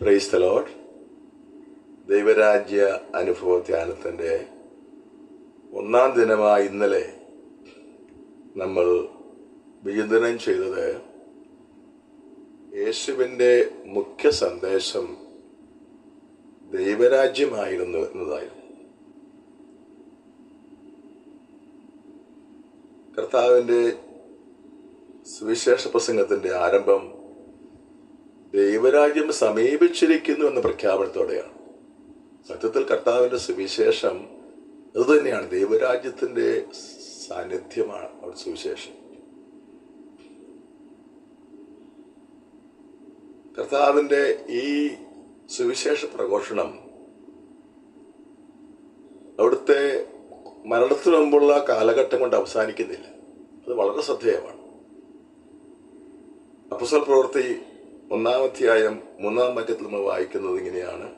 Praise the ദൈവരാജ്യ അനുഭവ ധ്യാനത്തിന്റെ ഒന്നാം ദിനമായ ഇന്നലെ നമ്മൾ വിചിന്തനം ചെയ്തത് യേശുവിന്റെ മുഖ്യ സന്ദേശം ദൈവരാജ്യമായിരുന്നു എന്നതായിരുന്നു. കർത്താവിന്റെ സുവിശേഷ പ്രസംഗത്തിന്റെ ആരംഭം ദൈവരാജ്യം സമീപിച്ചിരിക്കുന്നു എന്ന പ്രഖ്യാപനത്തോടെയാണ്. സത്യത്തിൽ കർത്താവിന്റെ സുവിശേഷം അതുതന്നെയാണ് ദൈവരാജ്യത്തിന്റെ സാന്നിധ്യമാണ് അവിടെ സുവിശേഷം. കർത്താവിന്റെ ഈ സുവിശേഷ പ്രഘോഷണം അവിടുത്തെ മരണത്തിനു മുമ്പുള്ള കാലഘട്ടം കൊണ്ട് അവസാനിക്കുന്നില്ല. അത് വളരെ ശ്രദ്ധേയമാണ്. അപ്പസൽ പ്രവൃത്തി ഒന്നാം അധ്യായം മൂന്നാം പറ്റത്തിൽ നമ്മൾ വായിക്കുന്നത് ഇങ്ങനെയാണ്.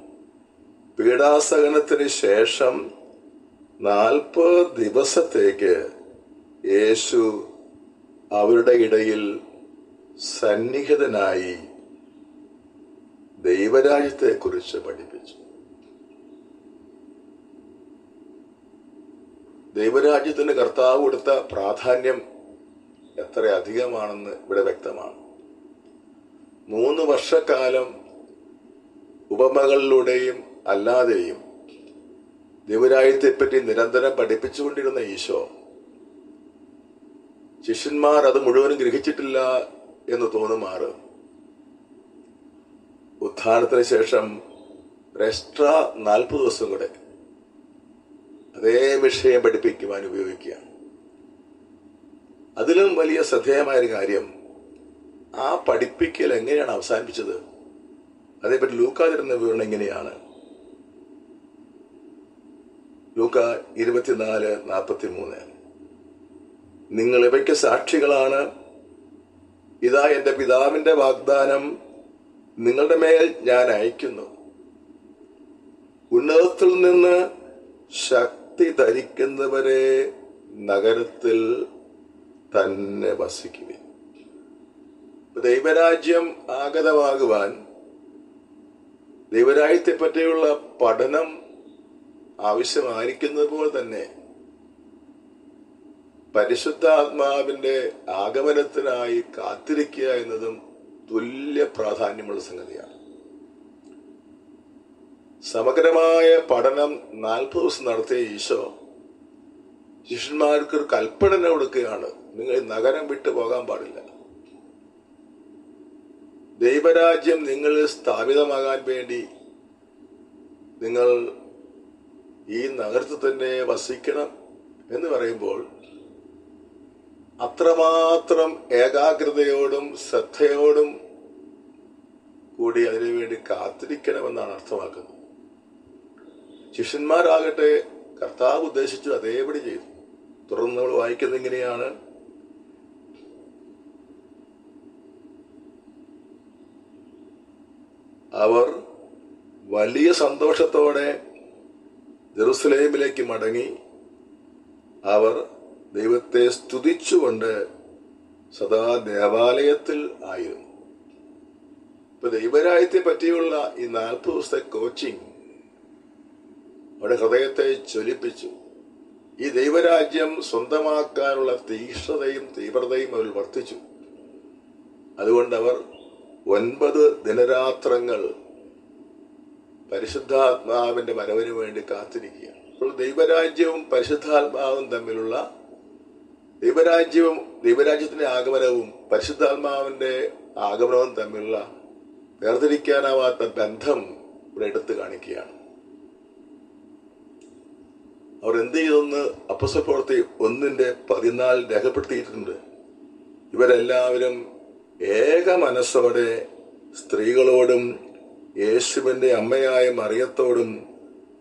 പീഡാസഹനത്തിന് ശേഷം നാൽപ്പത് ദിവസത്തേക്ക് യേശു അവരുടെ ഇടയിൽ സന്നിഹിതനായി ദൈവരാജ്യത്തെക്കുറിച്ച് പഠിപ്പിച്ചു. ദൈവരാജ്യത്തിന് കർത്താവ് കൊടുത്ത പ്രാധാന്യം എത്ര അധികമാണെന്ന് ഇവിടെ വ്യക്തമാണ്. മൂന്ന് വർഷക്കാലം ഉപമകളിലൂടെയും അല്ലാതെയും ദൈവരാജ്യത്തെപ്പറ്റി നിരന്തരം പഠിപ്പിച്ചുകൊണ്ടിരുന്ന ഈശോ ശിഷ്യന്മാർ അത് മുഴുവനും ഗ്രഹിച്ചിട്ടില്ല എന്ന് തോന്നുമാറ്. ഉത്ഥാനത്തിന് ശേഷം എക്സ്ട്രാ നാൽപ്പത് ദിവസം കൂടെ അതേ വിഷയം പഠിപ്പിക്കുവാൻ ഉപയോഗിക്കുക അതിലും വലിയ ശ്രദ്ധേയമായൊരു കാര്യം ആ പഠിപ്പിക്കൽ എങ്ങനെയാണ് അവസാനിപ്പിച്ചത്? അതേപറ്റി ലൂക്ക തരുന്ന വിവരണം എങ്ങനെയാണ്? ലൂക്ക ഇരുപത്തിനാല് നാൽപ്പത്തി മൂന്ന് നിങ്ങൾ ഇവയ്ക്ക് സാക്ഷികളാണ്. ഇതാ എന്റെ പിതാവിന്റെ വാഗ്ദാനം. നിങ്ങളുടെ മേൽ ഞാൻ അയക്കുന്നു ഉന്നതത്തിൽ നിന്ന് ശക്തി ധരിക്കുന്നവരെ നഗരത്തിൽ തന്നെ വസിക്കുവിൻ. ദൈവരാജ്യം ആഗതമാകുവാൻ ദൈവരാജ്യത്തെ പറ്റിയുള്ള പഠനം ആവശ്യമായിരിക്കുന്നത് പോലെ തന്നെ പരിശുദ്ധ ആത്മാവിന്റെ ആഗമനത്തിനായി കാത്തിരിക്കുക എന്നതും തുല്യ പ്രാധാന്യമുള്ള സംഗതിയാണ്. സമഗ്രമായ പഠനം നാൽപ്പത് ദിവസം നടത്തിയ ഈശോ ശിഷ്യന്മാർക്ക് ഒരു കൽപ്പന കൊടുക്കുകയാണ്. നിങ്ങൾ നഗരം വിട്ടു പോകാൻ പാടില്ല. ദൈവരാജ്യം നിങ്ങളിൽ സ്ഥാപിതമാകാൻ വേണ്ടി നിങ്ങൾ ഈ നഗരത്തിൽ തന്നെ വസിക്കണം എന്ന് പറയുമ്പോൾ അത്രമാത്രം ഏകാഗ്രതയോടും ശ്രദ്ധയോടും കൂടി അതിനുവേണ്ടി കാത്തിരിക്കണമെന്നാണ് അർത്ഥമാക്കുന്നത്. ശിഷ്യന്മാരാകട്ടെ കർത്താവ് ഉദ്ദേശിച്ചു അതേപടി ചെയ്തു. തുടർന്ന് നമ്മൾ വായിക്കുന്നത് ഇങ്ങനെയാണ്. അവർ വലിയ സന്തോഷത്തോടെ ജെറുസലേമിലേക്ക് മടങ്ങി അവർ ദൈവത്തെ സ്തുതിച്ചുകൊണ്ട് സദാ ദേവാലയത്തിൽ ആയിരുന്നു. ഇപ്പൊ ദൈവരാജ്യത്തെ പറ്റിയുള്ള ഈ നാൽപ്പത് ദിവസത്തെ കോച്ചിങ് അവിടെ ഹൃദയത്തെ ചൊലിപ്പിച്ചു ഈ ദൈവരാജ്യം സ്വന്തമാക്കാനുള്ള തീക്ഷ്ണതയും തീവ്രതയും അവർ വർദ്ധിച്ചു. അതുകൊണ്ട് അവർ ഒൻപത് ദിനരാത്രങ്ങൾ പരിശുദ്ധാത്മാവിന്റെ വരവിന് വേണ്ടി കാത്തിരിക്കുക. അപ്പോൾ ദൈവരാജ്യവും പരിശുദ്ധാത്മാവും തമ്മിലുള്ള ദൈവരാജ്യവും ദൈവരാജ്യത്തിന്റെ ആഗമനവും പരിശുദ്ധാത്മാവിന്റെ ആഗമനവും തമ്മിലുള്ള വേർതിരിക്കാനാവാത്ത ബന്ധം ഇവിടെ എടുത്തു കാണിക്കുകയാണ്. അവർ എന്ത് ചെയ്തെന്ന് അപ്പസപ്രവർത്തി ഒന്നിന്റെ പതിനാല് രേഖപ്പെടുത്തിയിട്ടുണ്ട്. ഇവരെല്ലാവരും ഏക മനസ്സോടെ സ്ത്രീകളോടും യേശുവിന്റെ അമ്മയായ മറിയത്തോടും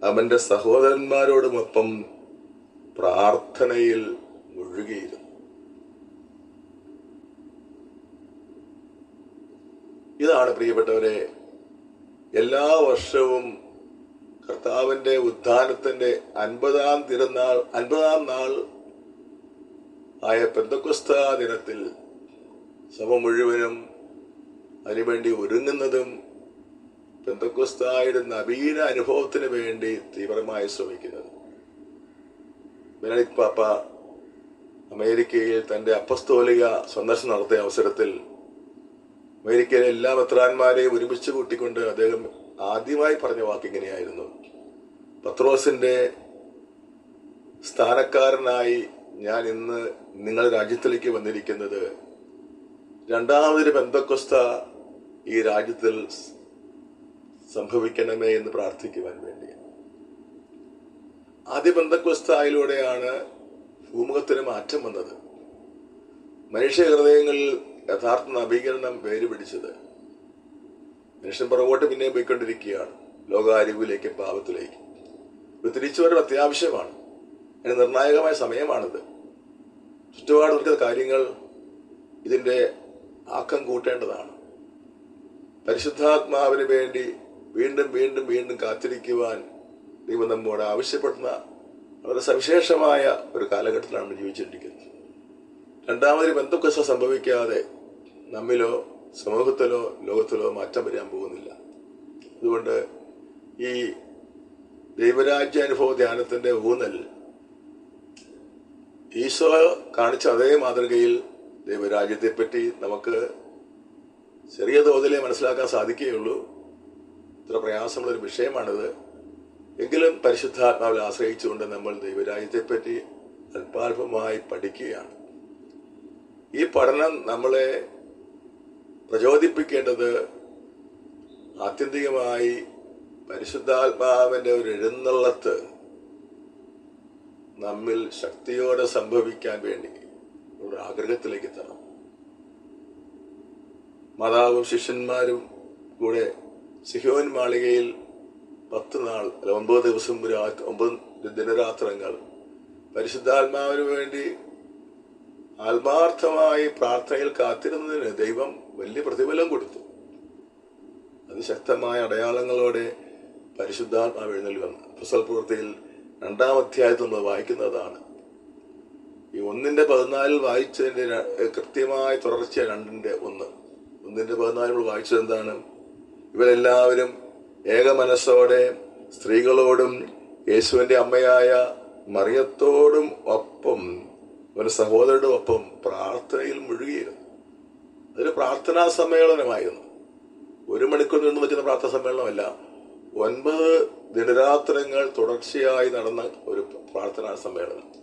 അവന്റെ സഹോദരന്മാരോടുമൊപ്പം പ്രാർത്ഥനയിൽ മുഴുകിയിരുന്നു. ഇതാണ് പ്രിയപ്പെട്ടവരെ എല്ലാ വർഷവും കർത്താവിന്റെ ഉത്ഥാനത്തിന്റെ അൻപതാം തിരുനാൾ അൻപതാം നാൾ ആയ പെന്തക്കുസ്ത ദിനത്തിൽ സഭ മുഴുവനും അതിനുവേണ്ടി ഒരുങ്ങുന്നതും പെന്തക്കുസ്തായുടെ നവീന അനുഭവത്തിന് വേണ്ടി തീവ്രമായി ശ്രമിക്കുന്നത്. ബെനഡിക് പാപ്പ അമേരിക്കയിൽ തന്റെ അപ്പസ്തോലിക സന്ദർശനം നടത്തിയ അവസരത്തിൽ അമേരിക്കയിലെ എല്ലാ പത്രാന്മാരെയും ഒരുമിച്ച് കൂട്ടിക്കൊണ്ട് അദ്ദേഹം ആദ്യമായി പറഞ്ഞ വാക്കിങ്ങനെയായിരുന്നു പത്രോസിന്റെ സ്ഥാനക്കാരനായി ഞാൻ ഇന്ന് നിങ്ങളുടെ രാജ്യത്തിലേക്ക് വന്നിരിക്കുന്നത് രണ്ടാമതൊരു ബന്ധക്കൊസ്ത ഈ രാജ്യത്തിൽ സംഭവിക്കണമേ എന്ന് പ്രാർത്ഥിക്കുവാൻ വേണ്ടി. ആദ്യ ബന്ധക്കൊസ്തായിലൂടെയാണ് ഭൂമുഖത്തിന് മാറ്റം വന്നത്. മനുഷ്യ ഹൃദയങ്ങളിൽ യഥാർത്ഥ നവീകരണം വേര് പിടിച്ചത്. മനുഷ്യൻ പുറകോട്ട് പിന്നെ പോയിക്കൊണ്ടിരിക്കുകയാണ്. ലോകാരിവിലേക്ക് പാപത്തിലേക്ക്. ഇത് തിരിച്ചുവരവ് അത്യാവശ്യമാണ്. അതിന് നിർണായകമായ സമയമാണിത്. ചുറ്റുപാട് നിൽക്കുന്ന കാര്യങ്ങൾ ഇതിന്റെ ആക്കം കൂട്ടേണ്ടതാണ്. പരിശുദ്ധാത്മാവിന് വേണ്ടി വീണ്ടും വീണ്ടും വീണ്ടും കാത്തിരിക്കുവാൻ ദൈവം നമ്മോട് ആവശ്യപ്പെടുന്ന വളരെ സവിശേഷമായ ഒരു കാലഘട്ടത്തിലാണ് ജീവിച്ചിരിക്കുന്നത്. രണ്ടാമതൊരു ബന്ധുക്കസ സംഭവിക്കാതെ നമ്മിലോ സമൂഹത്തിലോ ലോകത്തിലോ മാറ്റം വരാൻ പോകുന്നില്ല. അതുകൊണ്ട് ഈ ദൈവരാജ്യ അനുഭവ ധ്യാനത്തിന്റെ ഊന്നൽ ഈശോ കാണിച്ച അതേ മാതൃകയിൽ ദൈവരാജ്യത്തെപ്പറ്റി നമുക്ക് ചെറിയ തോതിലേ മനസ്സിലാക്കാൻ സാധിക്കുകയുള്ളൂ. ഇത്ര പ്രയാസമുള്ളൊരു വിഷയമാണിത്. എങ്കിലും പരിശുദ്ധാത്മാവിൽ ആശ്രയിച്ചുകൊണ്ട് നമ്മൾ ദൈവരാജ്യത്തെപ്പറ്റി അല്പാൽപമായി പഠിക്കുകയാണ്. ഈ പഠനം നമ്മളെ പ്രചോദിപ്പിക്കേണ്ടത് ആത്യന്തികമായി പരിശുദ്ധാത്മാവിന്റെ ഒരു എഴുന്നള്ളത്ത് നമ്മിൽ ശക്തിയോടെ സംഭവിക്കാൻ വേണ്ടി ആഗ്രഹത്തിലേക്ക് എത്തണം മാതാവും ശിഷ്യന്മാരും കൂടെ സിഹോൻ മാളികയിൽ പത്ത് നാൾ അല്ല ഒമ്പത് ദിവസം ഒരു ഒമ്പത് ദിനരാത്രങ്ങൾ പരിശുദ്ധാത്മാവിന് വേണ്ടി ആത്മാർത്ഥമായി പ്രാർത്ഥനയിൽ കാത്തിരുന്നതിന് ദൈവം വലിയ പ്രതിഫലം കൊടുത്തു. അതിശക്തമായ അടയാളങ്ങളോടെ പരിശുദ്ധാത്മാവ് എഴുന്നള്ളി വന്നു പ്രസൽ പ്രവൃത്തിയിൽ രണ്ടാം അധ്യായത്തിൽ നമ്മൾ വായിക്കുന്നതാണ്. ഈ ഒന്നിന്റെ പതിനാലിൽ വായിച്ചതിന്റെ കൃത്യമായ തുടർച്ച രണ്ടിന്റെ ഒന്ന്. ഒന്നിന്റെ പതിനാലിൽ വായിച്ചത് എന്താണ്? ഇവരെല്ലാവരും ഏക മനസ്സോടെ സ്ത്രീകളോടും യേശുവിന്റെ അമ്മയായ മറിയത്തോടും ഒപ്പം ഒരു സഹോദരുടെ ഒപ്പം പ്രാർത്ഥനയിൽ മുഴുകിയിരുന്നു. അതൊരു പ്രാർത്ഥനാ സമ്മേളനമായിരുന്നു. ഒരു മണിക്കൂർ നിന്ന് വെച്ചിരുന്ന പ്രാർത്ഥന സമ്മേളനമല്ല. ഒൻപത് ദിനരാത്രങ്ങൾ തുടർച്ചയായി നടന്ന ഒരു പ്രാർത്ഥനാ സമ്മേളനം.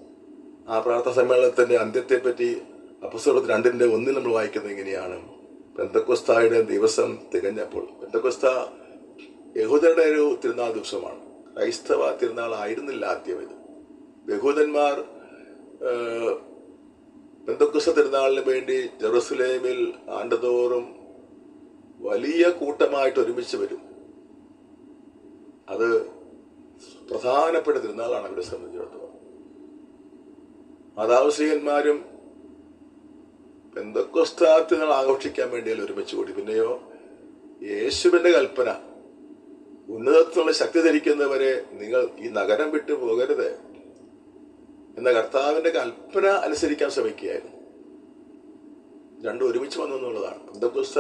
ആ പ്രാർത്ഥന സമ്മേളനത്തിന്റെ അന്ത്യത്തെ പറ്റി അപ്പസ്വലത്ത് രണ്ടിന്റെ ഒന്നിൽ നമ്മൾ വായിക്കുന്നത് ഇങ്ങനെയാണ്. പെന്തക്കൊസ്തായുടെ ദിവസം തികഞ്ഞപ്പോൾ. പെന്തക്കൊസ്ത യഹൂദരുടെ ഒരു തിരുനാൾ ദിവസമാണ്. ക്രൈസ്തവ തിരുനാൾ ആയിരുന്നില്ല ആദ്യം ഇത്. യഹൂദന്മാർ ഏഹ്, പെന്തക്കൊസ്ത തിരുനാളിന് വേണ്ടി ജെറുസലേമിൽ ആണ്ടതോറും വലിയ കൂട്ടമായിട്ട് ഒരുമിച്ച് വരും. അത് പ്രധാനപ്പെട്ട തിരുനാളാണ് അവരെ സംബന്ധിച്ചിടത്തോളം. മാതാവശ്രീകന്മാരും പെന്തക്കൊസ്താ തിരുനാൾ ആഘോഷിക്കാൻ വേണ്ടിയല്ല ഒരുമിച്ച് കൂടി. പിന്നെയോ യേശുവിന്റെ കൽപ്പന. ഉന്നതത്തിലുള്ള ശക്തി ധരിക്കുന്നവരെ നിങ്ങൾ ഈ നഗരം വിട്ടു പോകരുത് എന്ന കർത്താവിന്റെ കൽപ്പന അനുസരിക്കാൻ ശ്രമിക്കുകയായിരുന്നു. രണ്ടും ഒരുമിച്ച് വന്നു എന്നുള്ളതാണ്. പെന്തക്കുസ്ത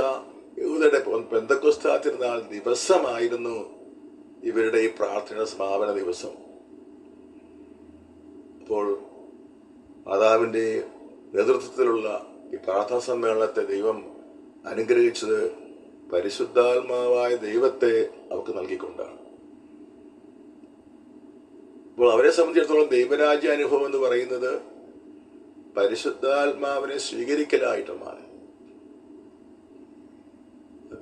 യൂതയുടെ പെന്തക്കുസ്ത തിരുനാൾ ദിവസമായിരുന്നു ഇവരുടെ ഈ പ്രാർത്ഥന സമാപന ദിവസം. അപ്പോൾ മാതാവിന്റെ നേതൃത്വത്തിലുള്ള ഈ പ്രാർത്ഥനാ സമ്മേളനത്തെ ദൈവം അനുഗ്രഹിച്ചത് പരിശുദ്ധാത്മാവായ ദൈവത്തെ അവർക്ക് നൽകിക്കൊണ്ടാണ്. അപ്പോൾ അവരെ സംബന്ധിച്ചിടത്തോളം ദൈവരാജ്യ അനുഭവം എന്ന് പറയുന്നത് പരിശുദ്ധാത്മാവിനെ സ്വീകരിക്കലായിട്ടുമാണ്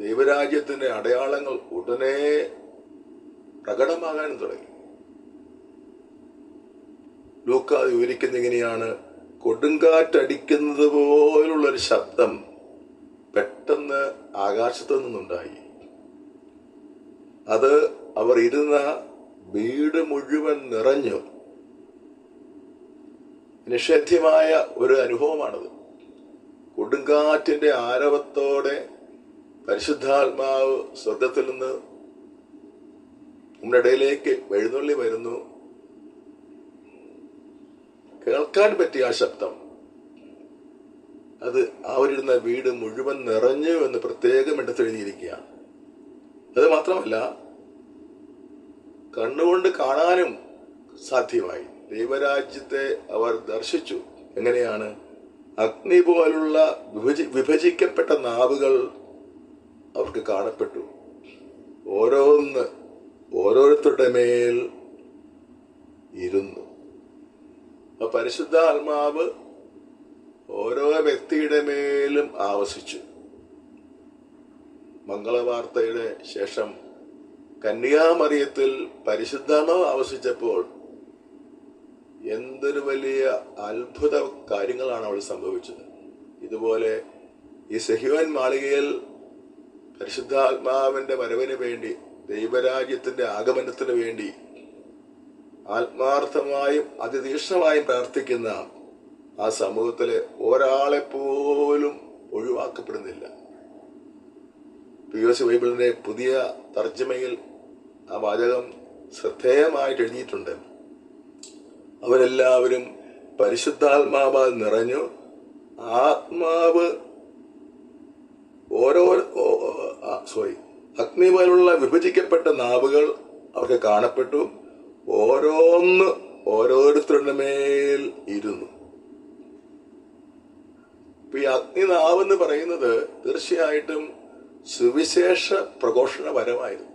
ദൈവരാജ്യത്തിന്റെ അടയാളങ്ങൾ ഉടനെ പ്രകടമാകാനും തുടങ്ങി. ലൂക്ക വിവരിക്കുന്ന ഇങ്ങനെയാണ്. കൊടുങ്കാറ്റടിക്കുന്നത് പോലുള്ളൊരു ശബ്ദം പെട്ടെന്ന് ആകാശത്തു നിന്നുണ്ടായി. അത് അവർ ഇരുന്ന വീട് മുഴുവൻ നിറഞ്ഞു. നിഷേധ്യമായ ഒരു അനുഭവമാണത്. കൊടുങ്കാറ്റിന്റെ ആരവത്തോടെ പരിശുദ്ധാത്മാവ് സ്വർഗത്തിൽ നിന്ന് നമ്മുടെ ഇടയിലേക്ക് എഴുന്നള്ളി വരുന്നു. കേൾക്കാൻ പറ്റിയ ആ ശബ്ദം. അത് അവരിരുന്ന വീട് മുഴുവൻ നിറഞ്ഞു എന്ന് പ്രത്യേകം എടുത്തെഴുതിയിരിക്കുകയാണ് അത് മാത്രമല്ല കണ്ണുകൊണ്ട് കാണാനും സാധ്യമായി. ദൈവരാജ്യത്തെ അവർ ദർശിച്ചു. എങ്ങനെയാണ്? അഗ്നി പോലുള്ള വിഭജി വിഭജിക്കപ്പെട്ട നാവുകൾ അവർക്ക് കാണപ്പെട്ടു. ഓരോന്ന് ഓരോരുത്തരുടെ മേൽ ഇരുന്നു. പരിശുദ്ധ ആത്മാവ് ഓരോ വ്യക്തിയുടെ മേലും ആവസിച്ചു. മംഗളവാർത്തയുടെ ശേഷം കന്യാമറിയത്തിൽ പരിശുദ്ധാത്മാവ് ആവസിച്ചപ്പോൾ എന്തൊരു വലിയ അത്ഭുത കാര്യങ്ങളാണ് അവൾ സംഭവിച്ചത്. ഇതുപോലെ ഈ സഹിവൻ മാളികയിൽ പരിശുദ്ധാത്മാവിന്റെ വരവിന് വേണ്ടി ദൈവരാജ്യത്തിന്റെ ആഗമനത്തിന് വേണ്ടി ആത്മാർത്ഥമായും അതിതീക്ഷ്ണമായും പ്രാർത്ഥിക്കുന്ന ആ സമൂഹത്തിലെ ഒരാളെ പോലും ഒഴിവാക്കപ്പെടുന്നില്ല. പി എസ് ബൈബിളിന്റെ പുതിയ തർജമയിൽ ആ വാചകം ശ്രദ്ധേയമായിട്ട് എഴുതിയിട്ടുണ്ട്. അവരെല്ലാവരും പരിശുദ്ധാത്മാവാൽ നിറഞ്ഞു ആത്മാവ് ഓരോ സോറി അഗ്നി പോലുള്ള വിഭജിക്കപ്പെട്ട നാവുകൾ അവർക്ക് കാണപ്പെട്ടു. ഓരോന്ന് ഓരോരുത്തരുടെ മേൽ ഇരുന്നു. ഇപ്പൊ ഈ എന്ന് പറയുന്നത് തീർച്ചയായിട്ടും സുവിശേഷ പ്രഘോഷണപരമായിരുന്നു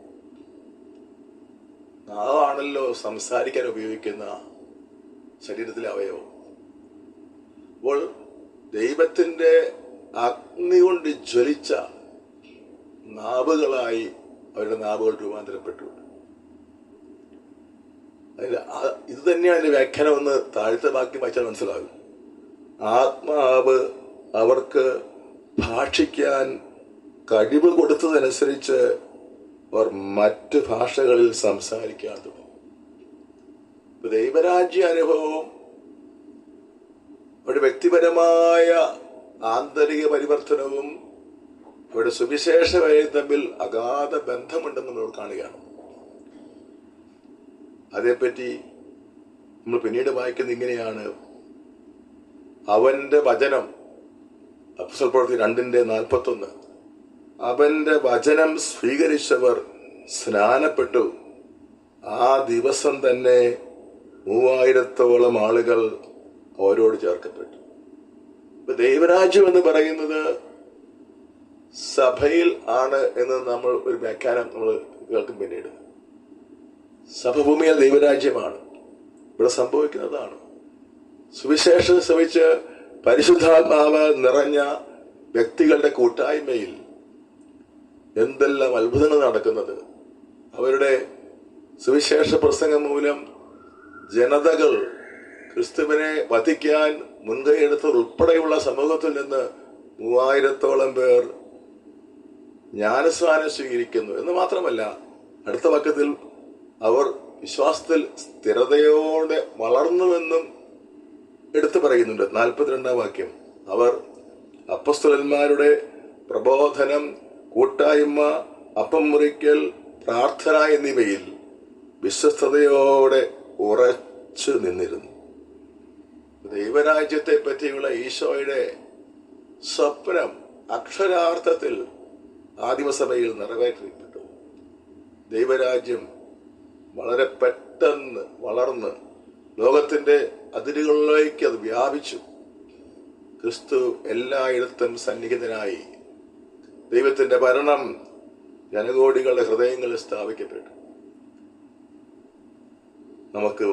നാവാണല്ലോ സംസാരിക്കാൻ ഉപയോഗിക്കുന്ന ശരീരത്തിലെ അവയവം. അപ്പോൾ ദൈവത്തിന്റെ അഗ്നി കൊണ്ട് ജ്വലിച്ച നാവുകളായി അവരുടെ നാവുകൾ രൂപാന്തരപ്പെട്ടു. അതിൽ ഇത് തന്നെയാണ് അതിന്റെ വ്യാഖ്യാനം ഒന്ന് താഴത്തെ ബാക്കി വായിച്ചാൽ മനസ്സിലാകും. ആത്മാവ് അവർക്ക് ഭാഷിക്കാൻ കഴിവ് കൊടുത്തതനുസരിച്ച് അവർ മറ്റ് ഭാഷകളിൽ സംസാരിക്കാൻ തുടങ്ങും. ദൈവരാജ്യ അനുഭവം അവരുടെ വ്യക്തിപരമായ ആന്തരിക പരിവർത്തനവും അവരുടെ സുവിശേഷ തമ്മിൽ അഗാധ ബന്ധമുണ്ടെന്ന് നമ്മൾ കാണുകയാണ്. അതേപ്പറ്റി നമ്മൾ പിന്നീട് വായിക്കുന്നത് ഇങ്ങനെയാണ്. അവന്റെ വചനം അപ്സൽ പ്രവൃത്തി രണ്ടിന്റെ നാൽപ്പത്തൊന്ന്. അവന്റെ വചനം സ്വീകരിച്ചവർ സ്നാനപ്പെട്ടു. ആ ദിവസം തന്നെ മൂവായിരത്തോളം ആളുകൾ അവരോട് ചേർക്കപ്പെട്ടു. ഇപ്പൊ ദൈവരാജ്യം എന്ന് പറയുന്നത് സഭയിൽ ആണ് എന്ന് നമ്മൾ ഒരു വ്യാഖ്യാനം നമ്മൾ കേൾക്കും പിന്നീട്. സഭഭൂമിയിൽ ദൈവരാജ്യമാണ്. ഇവിടെ സംഭവിക്കുന്നതാണ്. സുവിശേഷം ശ്രമിച്ച് പരിശുദ്ധാത്മാവ് നിറഞ്ഞ വ്യക്തികളുടെ കൂട്ടായ്മയിൽ എന്തെല്ലാം അത്ഭുതങ്ങൾ നടക്കുന്നത്. അവരുടെ സുവിശേഷ പ്രസംഗം മൂലം ജനതകൾ ക്രിസ്തുവിനെ വധിക്കാൻ മുൻകൈയെടുത്തത് ഉൾപ്പെടെയുള്ള സമൂഹത്തിൽ നിന്ന് മൂവായിരത്തോളം പേർ ജ്ഞാനസ്നാനം സ്വീകരിക്കുന്നു എന്ന് മാത്രമല്ല അടുത്ത വാക്യത്തിൽ അവർ വിശ്വാസത്തിൽ സ്ഥിരതയോടെ വളർന്നുവെന്നും എടുത്തു പറയുന്നുണ്ട്. നാൽപ്പത്തിരണ്ടാം വാക്യം. അവർ അപ്പസ്തുലന്മാരുടെ പ്രബോധനം കൂട്ടായ്മ അപ്പം മുറിക്കൽ പ്രാർത്ഥന എന്നിവയിൽ വിശ്വസ്തയോടെ ഉറച്ചു നിന്നിരുന്നു. ദൈവരാജ്യത്തെ പറ്റിയുള്ള ഈശോയുടെ സ്വപ്നം അക്ഷരാർത്ഥത്തിൽ ആദിമസഭയിൽ നിറവേറ്റപ്പെട്ടു. ദൈവരാജ്യം വളരെ പെട്ടെന്ന് വളർന്ന് ലോകത്തിന്റെ അതിരുകളിലേക്ക് അത് വ്യാപിച്ചു. ക്രിസ്തു എല്ലായിടത്തും സന്നിഹിതനായി ദൈവത്തിന്റെ ഭരണം ജനകോടികളുടെ ഹൃദയങ്ങളിൽ സ്ഥാപിക്കപ്പെട്ടു. നമുക്ക്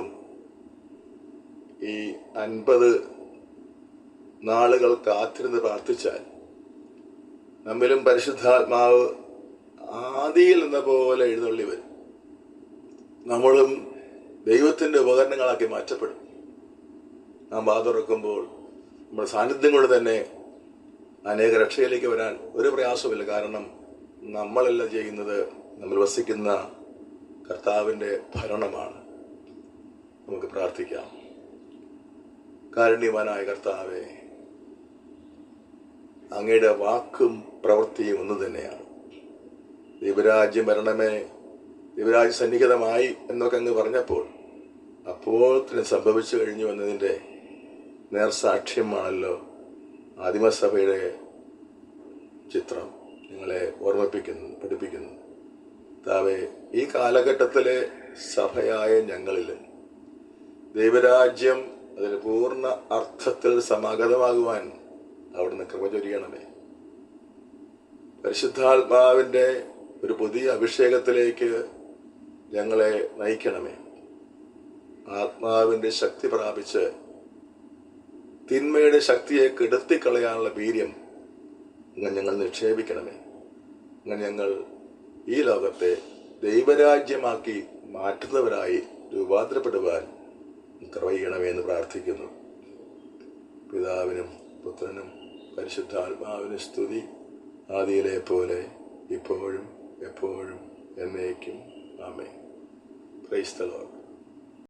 ഈ അൻപത് നാളുകൾ കാത്തിരുന്ന് പ്രാർത്ഥിച്ചാൽ നമ്മിലും പരിശുദ്ധാത്മാവ് ആദിയിൽ എന്ന പോലെ എഴുന്നള്ളി വരും. നമ്മളും ദൈവത്തിന്റെ ഉപകരണങ്ങളാക്കി മാറ്റപ്പെടും. നാം വാതുറക്കുമ്പോൾ നമ്മുടെ സാന്നിധ്യം കൊണ്ട് തന്നെ അനേക രക്ഷയിലേക്ക് വരാൻ ഒരു പ്രയാസമില്ല കാരണം നമ്മളല്ല ചെയ്യുന്നത് നമ്മൾ വസിക്കുന്ന കർത്താവിന്റെ ഭരണമാണ്. നമുക്ക് പ്രാർത്ഥിക്കാം. കാരുണ്യവാനായ കർത്താവെ അങ്ങയുടെ വാക്കും പ്രവൃത്തിയും ഒന്ന് തന്നെയാണ്. ദൈവരാജ്യം വരണമേ ദൈവരാജ്യ സന്നിഹിതമായി എന്നൊക്കെ അങ്ങ് പറഞ്ഞപ്പോൾ അപ്പോൾ തന്നെ സംഭവിച്ചു കഴിഞ്ഞു എന്നതിന്റെ നേർസാക്ഷ്യമാണല്ലോ ആദിമസഭയുടെ ചിത്രം നിങ്ങളെ ഓർമ്മിപ്പിക്കുന്നു പഠിപ്പിക്കുന്നു. താവേ ഈ കാലഘട്ടത്തിലെ സഭയായ ഞങ്ങളിൽ ദൈവരാജ്യം അതിന് പൂർണ അർത്ഥത്തിൽ സമാഗതമാകുവാൻ അവിടുന്ന് കൃപ ചൊരിയണമേ. പരിശുദ്ധാത്മാവിന്റെ ഒരു പുതിയ അഭിഷേകത്തിലേക്ക് ഞങ്ങളെ നയിക്കണമേ. ആത്മാവിന്റെ ശക്തി പ്രാപിച്ച് തിന്മയുടെ ശക്തിയെ കെടുത്തിക്കളയാനുള്ള വീര്യം അങ്ങനെ ഞങ്ങൾ നിക്ഷേപിക്കണമേ. അങ്ങനെ ഞങ്ങൾ ഈ ലോകത്തെ ദൈവരാജ്യമാക്കി മാറ്റുന്നവരായി രൂപാന്തരപ്പെടുവാൻ കൃപയണമേ എന്ന് പ്രാർത്ഥിക്കുന്നു. പിതാവിനും പുത്രനും പരിശുദ്ധാത്മാവിന് സ്തുതി. ആദിയിലെ പോലെ ഇപ്പോഴും എപ്പോഴും എന്നേക്കും. ആമേ Praise the